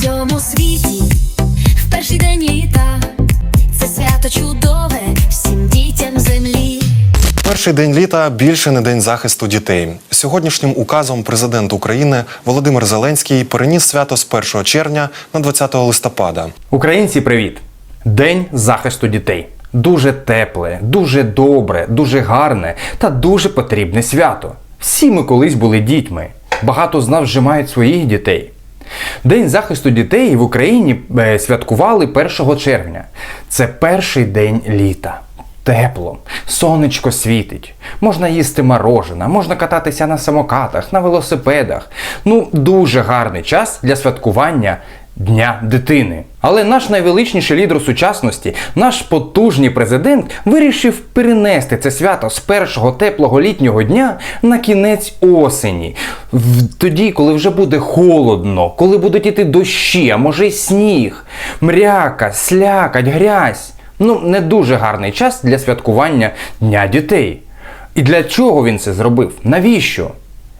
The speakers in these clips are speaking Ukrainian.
всьому світі в перший день літа. Це свято чудове всім дітям землі. Перший день літа більше не день захисту дітей. Сьогоднішнім указом президент України Володимир Зеленський переніс свято з 1 червня на 20 листопада. Українці, привіт! День захисту дітей. Дуже тепле, дуже добре, дуже гарне та дуже потрібне свято. Всі ми колись були дітьми. Багато з нас вже мають своїх дітей. День захисту дітей в Україні е, святкували 1 червня. Це перший день літа. Тепло, сонечко світить, можна їсти морожена, можна кататися на самокатах, на велосипедах. Ну, дуже гарний час для святкування Дня дитини. Але наш найвеличніший лідер сучасності, наш потужний президент, вирішив перенести це свято з першого теплого літнього дня на кінець осені. В- Тоді, коли вже буде холодно, коли будуть іти дощі, а може й сніг, мряка, слякать, грязь. Ну, не дуже гарний час для святкування Дня дітей. І для чого він це зробив? Навіщо?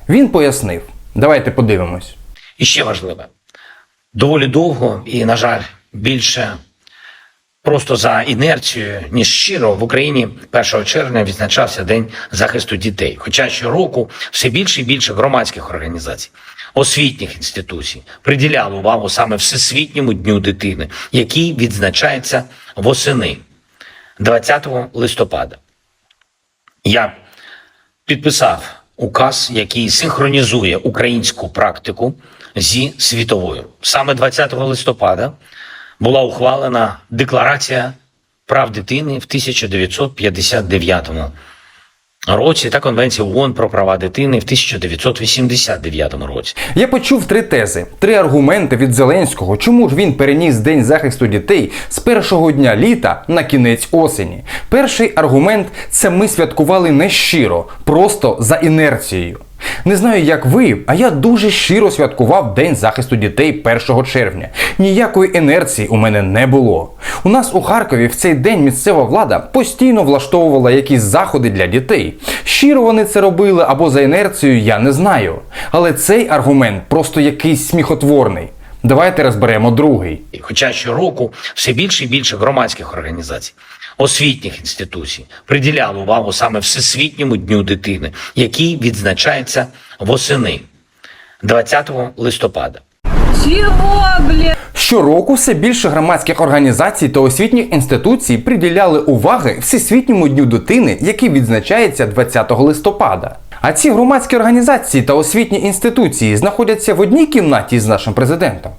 Він пояснив. Давайте подивимось. І ще важливе, доволі довго і, на жаль, більше просто за інерцією, ніж щиро, в Україні 1 червня відзначався День захисту дітей. Хоча щороку все більше і більше громадських організацій, освітніх інституцій приділяли увагу саме Всесвітньому дню дитини, який відзначається восени 20 листопада. Я підписав указ, який синхронізує українську практику зі світовою. Саме 20 листопада була ухвалена Декларація прав дитини в 1959 році та Конвенція ООН про права дитини в 1989 році. Я почув три тези, три аргументи від Зеленського, чому ж він переніс День захисту дітей з першого дня літа на кінець осені. Перший аргумент це ми святкували не щиро, просто за інерцією. Не знаю, як ви, а я дуже щиро святкував День захисту дітей 1 червня. Ніякої інерції у мене не було. У нас у Харкові в цей день місцева влада постійно влаштовувала якісь заходи для дітей. Щиро вони це робили або за інерцією, я не знаю. Але цей аргумент просто якийсь сміхотворний. Давайте розберемо другий. Хоча щороку все більше і більше громадських організацій, освітніх інституцій приділяли увагу саме Всесвітньому дню дитини, який відзначається восени 20 листопада. Чего, блядь? Щороку все більше громадських організацій та освітніх інституцій приділяли уваги Всесвітньому дню дитини, який відзначається 20 листопада. А ці громадські організації та освітні інституції знаходяться в одній кімнаті з нашим президентом.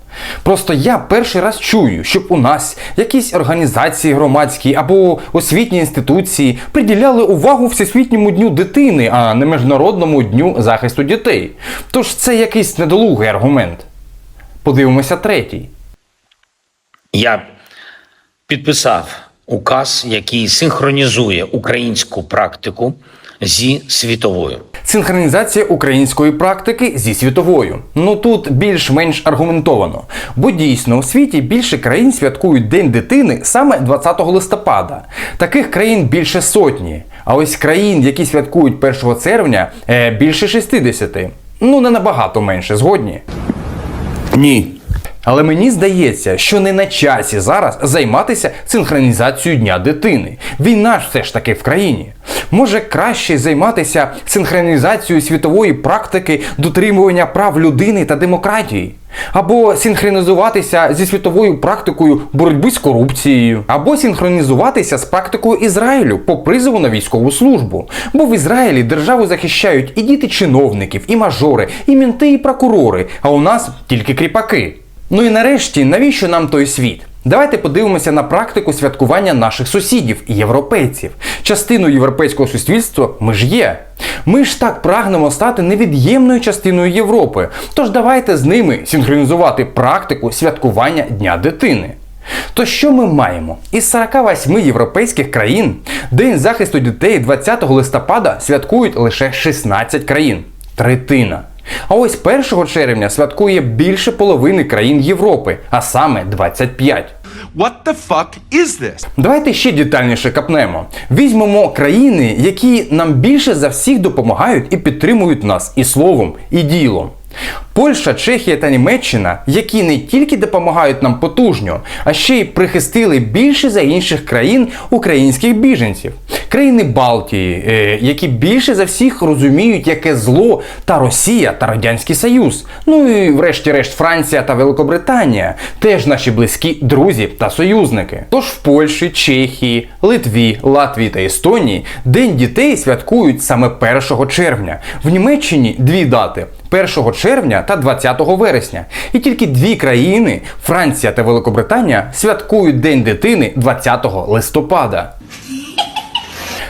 Просто я перший раз чую, щоб у нас якісь організації громадські або освітні інституції приділяли увагу Всесвітньому дню дитини, а не Міжнародному дню захисту дітей. Тож це якийсь недолугий аргумент. Подивимося третій. Я підписав указ, який синхронізує українську практику зі світовою. Синхронізація української практики зі світовою. Ну тут більш-менш аргументовано. Бо дійсно у світі більше країн святкують День дитини саме 20 листопада. Таких країн більше сотні. А ось країн, які святкують 1 червня, е, більше 60. Ну не набагато менше, згодні. Ні. Але мені здається, що не на часі зараз займатися синхронізацією Дня дитини. Війна ж все ж таки в країні. Може краще займатися синхронізацією світової практики дотримування прав людини та демократії. Або синхронізуватися зі світовою практикою боротьби з корупцією, або синхронізуватися з практикою Ізраїлю по призову на військову службу. Бо в Ізраїлі державу захищають і діти чиновників, і мажори, і мінти, і прокурори, а у нас тільки кріпаки. Ну і нарешті, навіщо нам той світ? Давайте подивимося на практику святкування наших сусідів європейців. Частиною європейського суспільства ми ж є. Ми ж так прагнемо стати невід'ємною частиною Європи. Тож давайте з ними синхронізувати практику святкування Дня дитини. То що ми маємо? Із 48 європейських країн День захисту дітей 20 листопада святкують лише 16 країн. Третина. А ось 1 червня святкує більше половини країн Європи, а саме 25. What the fuck is this? Давайте ще детальніше капнемо. Візьмемо країни, які нам більше за всіх допомагають і підтримують нас і словом, і ділом. Польща, Чехія та Німеччина, які не тільки допомагають нам потужньо, а ще й прихистили більше за інших країн українських біженців. Країни Балтії, е, які більше за всіх розуміють, яке зло та Росія та Радянський Союз. Ну і врешті-решт Франція та Великобританія теж наші близькі друзі та союзники. Тож в Польщі, Чехії, Литві, Латвії та Естонії День дітей святкують саме 1 червня. В Німеччині дві дати. 1 червня та 20 вересня. І тільки дві країни Франція та Великобританія святкують День дитини 20 листопада.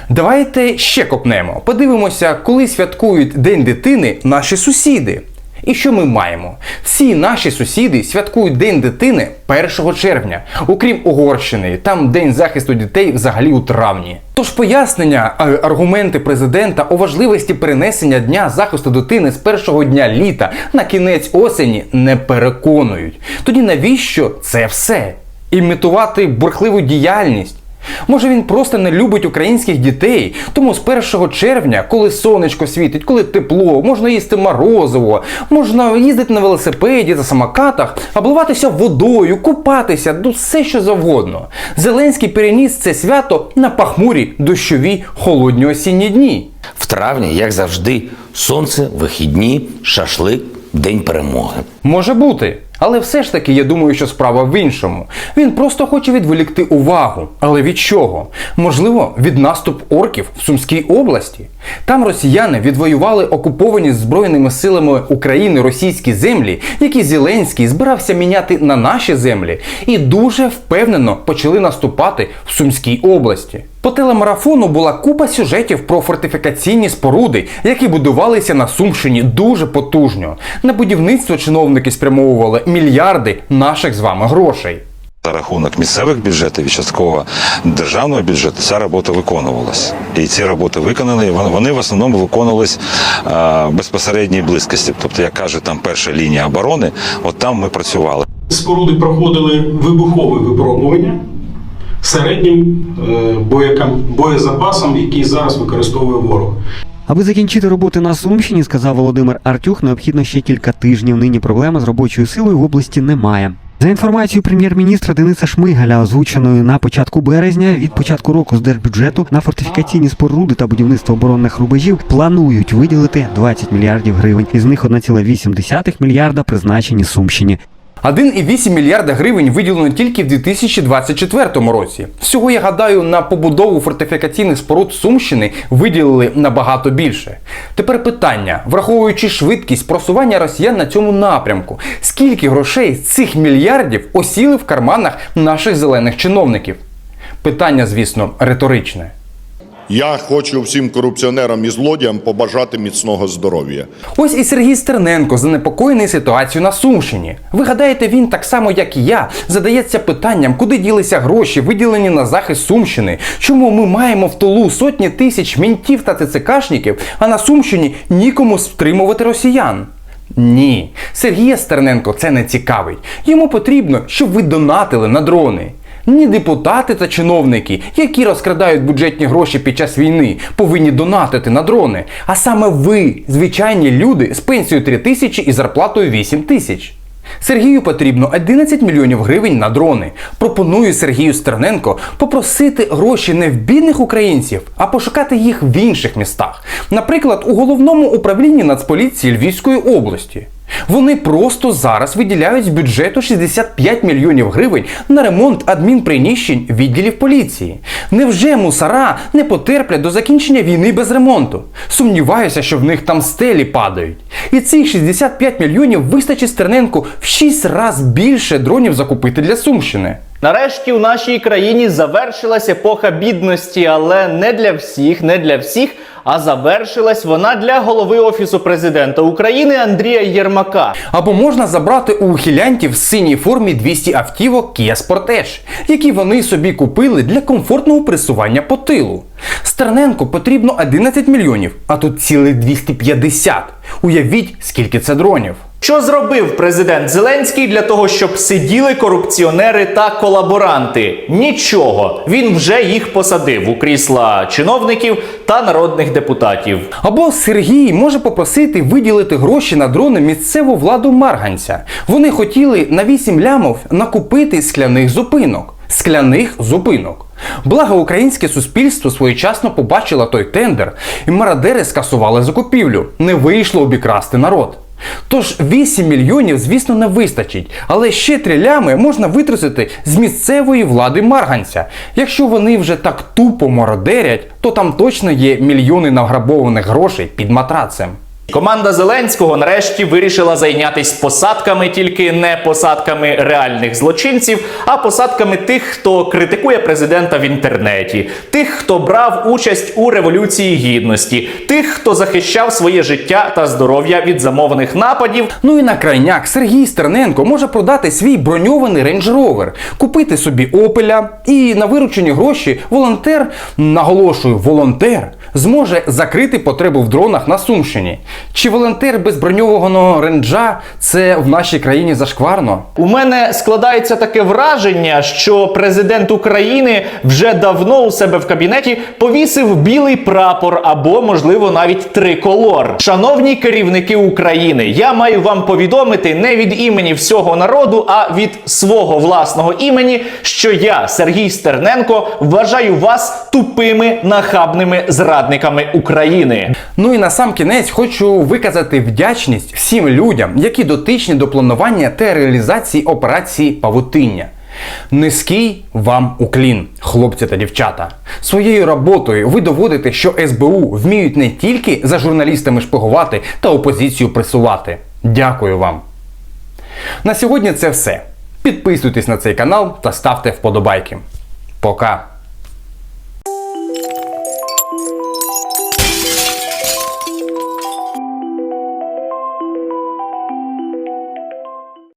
Давайте ще копнемо. Подивимося, коли святкують День дитини наші сусіди. І що ми маємо? Всі наші сусіди святкують День дитини 1 червня, окрім Угорщини, там День захисту дітей взагалі у травні. Тож пояснення, аргументи президента у важливості перенесення дня захисту дитини з першого дня літа на кінець осені не переконують. Тоді навіщо це все? Імітувати бурхливу діяльність? Може він просто не любить українських дітей, тому з 1 червня, коли сонечко світить, коли тепло, можна їсти морозиво, можна їздити на велосипеді та самокатах, обливатися водою, купатися, ну все що завгодно. Зеленський переніс це свято на пахмурі, дощові, холодні осінні дні. В травні, як завжди, сонце, вихідні, шашлик, день перемоги. Може бути. Але все ж таки я думаю, що справа в іншому. Він просто хоче відволікти увагу. Але від чого? Можливо, від наступ орків в Сумській області. Там росіяни відвоювали окуповані Збройними силами України російські землі, які Зеленський збирався міняти на наші землі, і дуже впевнено почали наступати в Сумській області. По телемарафону була купа сюжетів про фортифікаційні споруди, які будувалися на Сумщині дуже потужно. На будівництво чиновники спрямовували мільярди наших з вами грошей. За рахунок місцевих бюджетів і частково державного бюджету ця робота виконувалась. І ці роботи виконані. Вони в основному виконувались а, в безпосередній близькості. Тобто, як каже там перша лінія оборони, от там ми працювали. Споруди проходили вибухове випробування середнім е, боєзапасом, який зараз використовує ворог. Аби закінчити роботи на Сумщині, сказав Володимир Артюх, необхідно ще кілька тижнів. Нині проблеми з робочою силою в області немає. За інформацією прем'єр-міністра Дениса Шмигаля, озвученою на початку березня, від початку року з держбюджету на фортифікаційні споруди та будівництво оборонних рубежів планують виділити 20 мільярдів гривень. Із них 1,8 мільярда призначені Сумщині. 1,8 мільярда гривень виділено тільки в 2024 році. Всього, я гадаю, на побудову фортифікаційних споруд Сумщини виділили набагато більше. Тепер питання, враховуючи швидкість просування росіян на цьому напрямку, скільки грошей з цих мільярдів осіли в карманах наших зелених чиновників? Питання, звісно, риторичне. Я хочу всім корупціонерам і злодіям побажати міцного здоров'я. Ось і Сергій Стерненко занепокоєний ситуацією на Сумщині. Ви гадаєте, він так само, як і я, задається питанням, куди ділися гроші, виділені на захист Сумщини? Чому ми маємо в тилу сотні тисяч мінтів та ТЦКшників, а на Сумщині нікому стримувати росіян? Ні, Сергія Стерненко це не цікавить. Йому потрібно, щоб ви донатили на дрони. Ні депутати та чиновники, які розкрадають бюджетні гроші під час війни, повинні донатити на дрони. А саме ви, звичайні люди з пенсією 3 тисячі і зарплатою 8 тисяч. Сергію потрібно 11 мільйонів гривень на дрони. Пропоную Сергію Стерненко попросити гроші не в бідних українців, а пошукати їх в інших містах. Наприклад, у головному управлінні Нацполіції Львівської області. Вони просто зараз виділяють з бюджету 65 мільйонів гривень на ремонт адмінприміщень відділів поліції. Невже мусора не потерплять до закінчення війни без ремонту? Сумніваюся, що в них там стелі падають. І цих 65 мільйонів вистачить Стерненку в 6 разів більше дронів закупити для Сумщини. Нарешті у нашій країні завершилась епоха бідності, але не для всіх, не для всіх. А завершилась вона для голови офісу президента України Андрія Єрмака. Або можна забрати у ухилянтів в синій формі 200 автівок Kia Sportage, які вони собі купили для комфортного пресування по тилу. Стерненко потрібно 11 мільйонів, а тут цілих 250. Уявіть, скільки це дронів. Що зробив президент Зеленський для того, щоб сиділи корупціонери та колаборанти? Нічого. Він вже їх посадив у крісла чиновників та народних депутатів. Або Сергій може попросити виділити гроші на дрони місцеву владу Марганця. Вони хотіли на 8 лямов накупити скляних зупинок. Скляних зупинок. Благо українське суспільство своєчасно побачило той тендер, і мародери скасували закупівлю. Не вийшло обікрасти народ. Тож 8 мільйонів, звісно, не вистачить, але ще 3 лями можна витрусити з місцевої влади Марганця. Якщо вони вже так тупо мародерять, то там точно є мільйони награбованих грошей під матрацем. Команда Зеленського нарешті вирішила зайнятися посадками, тільки не посадками реальних злочинців, а посадками тих, хто критикує президента в інтернеті, тих, хто брав участь у революції гідності, тих, хто захищав своє життя та здоров'я від замовних нападів. Ну і на крайняк Сергій Стерненко може продати свій броньований Range Rover, купити собі опеля, і на виручені гроші волонтер, наголошую, волонтер, зможе закрити потребу в дронах на Сумщині. Чи волонтер без броньованого ренджа це в нашій країні зашкварно? У мене складається таке враження, що президент України вже давно у себе в кабінеті повісив білий прапор або, можливо, навіть триколор. Шановні керівники України, я маю вам повідомити не від імені всього народу, а від свого власного імені, що я, Сергій Стерненко, вважаю вас тупими нахабними зрадниками України. Ну і на сам кінець хочу виказати вдячність всім людям, які дотичні до планування та реалізації операції Павутиння. Низький вам уклін, хлопці та дівчата. Своєю роботою ви доводите, що СБУ вміють не тільки за журналістами шпигувати та опозицію пресувати. Дякую вам. На сьогодні це все. Підписуйтесь на цей канал та ставте вподобайки. Пока!